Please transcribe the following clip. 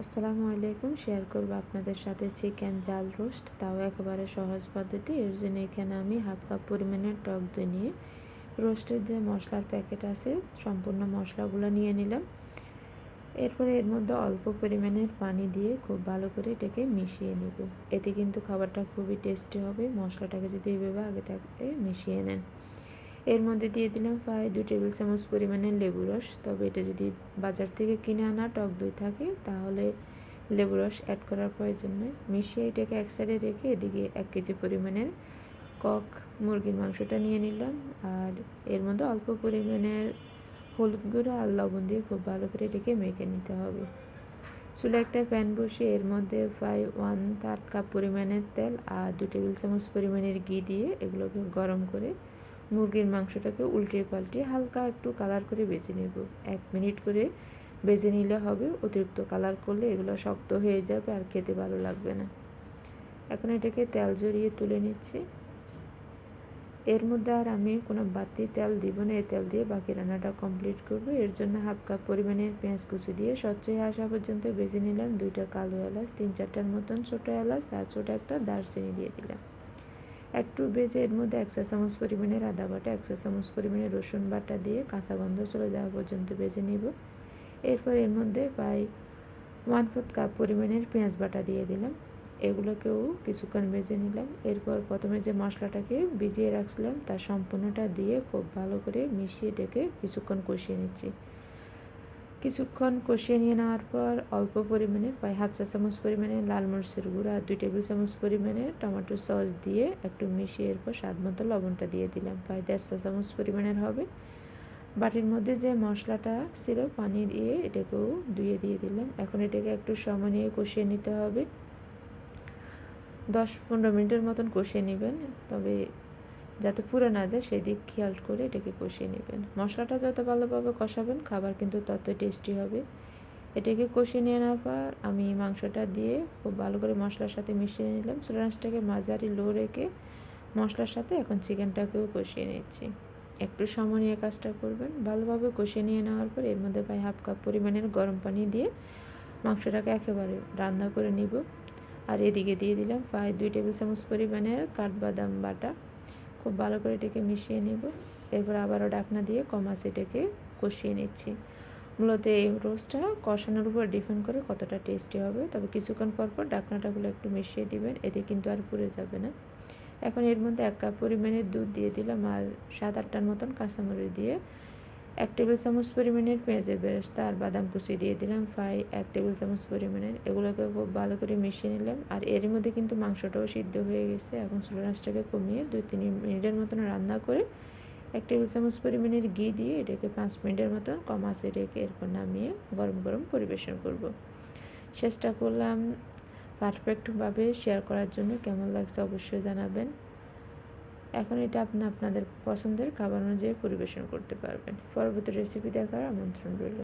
আসসালামু আলাইকুম। শেয়ার করব আপনাদের সাথে চিকেন জাল রোস্ট। তাও একেবারে সহজ পদ্ধতি। এর জন্য এখানে আমি হাফ কাপ পরিমাণের টক দই নিয়ে রোস্টের যে মশলার প্যাকেট আছে, সম্পূর্ণ মশলাগুলো নিয়ে নিলাম। এরপরে এর মধ্যে অল্প পরিমাণের পানি দিয়ে খুব ভালো করে এটাকে মিশিয়ে নেব। এতে কিন্তু খাবারটা খুবই টেস্টি হবে। মশলাটাকে যদি এভাবে আগে থাকতে মিশিয়ে নেন। এর মধ্যে দিয়ে দিলাম প্রায় দু টেবিল চামচ পরিমাণের লেবু রস। তবে এটা যদি বাজার থেকে কিনে আনা, টক দই থাকে, তাহলে লেবু রস অ্যাড করার প্রয়োজন নেই। মিশিয়ে এটাকে এক সাইডে রেখে এদিকে এক কেজি পরিমাণের কক মুরগির মাংসটা নিয়ে নিলাম। আর এর মধ্যে অল্প পরিমাণের হলুদ গুঁড়ো আর লবণ দিয়ে খুব ভালো করে এটাকে মেখে নিতে হবে। চুলে একটা প্যান বসিয়ে এর মধ্যে প্রায় ওয়ান থার্ড কাপ পরিমাণের তেল আর দু টেবিল চামচ পরিমাণের ঘি দিয়ে এগুলোকে গরম করে মুরগির মাংসটাকে উল্টে পাল্টে হালকা একটু কালার করে বেছে নেব। এক মিনিট করে বেজে নিলে হবে, অতিরিক্ত কালার করলে এগুলো শক্ত হয়ে যাবে আর খেতে ভালো লাগবে না। এখন এটাকে তেল জড়িয়ে তুলে নিচ্ছি। এর মধ্যে আর আমি কোনো বাতি তেল দিব না, এই তেল দিয়ে বাকি রান্নাটা কমপ্লিট করব। এর জন্য হাফ কাপ পরিমাণের পেঁয়াজ কুচি দিয়ে স্বচ্ছ আসা পর্যন্ত বেজে নিলাম। দুইটা কালো এলাচ, তিন চারটার মতন ছোটো এলাচ আর ছোটো একটা দারচিনি দিয়ে দিলাম। একটু বেজে এর মধ্যে এক চা চামচ পরিমাণের আদা বাটা, এক চা চামচ পরিমাণের রসুন বাটা দিয়ে কাঁচা গন্ধ চলে যাওয়া পর্যন্ত বেজে নিব। এরপর এর মধ্যে প্রায় ওয়ান ফোর্থ কাপ পরিমাণের পেঁয়াজ বাটা দিয়ে দিলাম। এগুলোকেও কিছুক্ষণ ভেজে নিলাম। এরপর প্রথমে যে মশলাটাকে ভিজিয়ে রাখছিলাম তার সম্পূর্ণটা দিয়ে খুব ভালো করে মিশিয়ে ডেকে কিছুক্ষণ কষিয়ে নিচ্ছি। কিছুক্ষণ কষিয়ে নিয়ে নেওয়ার পর অল্প পরিমাণে প্রায় হাফ চা চামচ পরিমাণে লাল মরিচের গুঁড়া, দুই টেবিল চামচ পরিমাণে টমেটো সস দিয়ে একটু মিশিয়ে এরপর স্বাদ মতো লবণটা দিয়ে দিলাম। প্রায় দেড় চা চামচ পরিমাণের হবে। বাটির মধ্যে যে মশলাটা ছিল পানি দিয়ে এটাকেও ধুয়ে দিয়ে দিলাম। এখন এটাকে একটু সময় নিয়ে কষিয়ে নিতে হবে। দশ পনেরো মিনিটের মতন কষিয়ে নেবেন। তবে যাতে পুরো না যায় সেদিক খেয়াল করে এটাকে কষিয়ে নেবেন। মশলাটা যত ভালোভাবে কষাবেন, খাবার কিন্তু তত টেস্টি হবে। এটাকে কষিয়ে নিয়ে নেওয়ার পর আমি মাংসটা দিয়ে খুব ভালো করে মশলার সাথে মিশিয়ে নিলাম। সোলান্সটাকে মাঝারি লো রেখে মশলার সাথে এখন চিকেনটাকেও কষিয়ে নিচ্ছি। একটু সময় নিয়ে কাজটা করবেন। ভালোভাবে কষিয়ে নিয়ে নেওয়ার পর এর মধ্যে প্রায় হাফ কাপ পরিমাণের গরম পানি দিয়ে মাংসটাকে একেবারে রান্না করে নিব। আর এদিকে দিয়ে দিলাম প্রায় দুই টেবিল চামচ পরিমাণের কাঠবাদাম বাটা। খুব ভালো করে এটাকে মিশিয়ে নেব। এরপর আবারও ডাকনা দিয়ে কমাস এটাকে কষিয়ে নিচ্ছি। মূলত এই রোস্টটা কষানোর উপর ডিপেন্ড করে কতটা টেস্টি হবে। তবে কিছুক্ষণ পর পর ডাকনাটাগুলো একটু মিশিয়ে দিবেন, এতে কিন্তু আর পুড়ে যাবে না। এখন এর মধ্যে এক কাপ পরিমাণের দুধ দিয়ে দিলাম আর সাত আটটার মতন কাঁচামরিচ দিয়ে এক টেবিল চামচ পরিমাণের পেঁয়াজের বেরেস্তা আর বাদাম কুচি দিয়ে দিলাম ফ্রাই, এক টেবিল চামচ পরিমাণের। এগুলোকে খুব ভালো করে মিশিয়ে নিলাম। আর এর মধ্যে কিন্তু মাংসটাও সিদ্ধ হয়ে গেছে। এখন চুলো রাসটাকে কমিয়ে দুই তিন মিনিটের মতন রান্না করে এক টেবিল চামচ পরিমাণের ঘি দিয়ে এটাকে পাঁচ মিনিটের মতন কম আছে রেখে এরপর নামিয়ে গরম গরম পরিবেশন করব। চেষ্টা করলাম পারফেক্টভাবে শেয়ার করার জন্য। কেমন লাগছে অবশ্যই জানাবেন। এখন এটা আপনি, আপনাদের পছন্দের খাবার অনুযায়ী পরিবেশন করতে পারবেন। পরবর্তী রেসিপি দেখার আমন্ত্রণ রইল।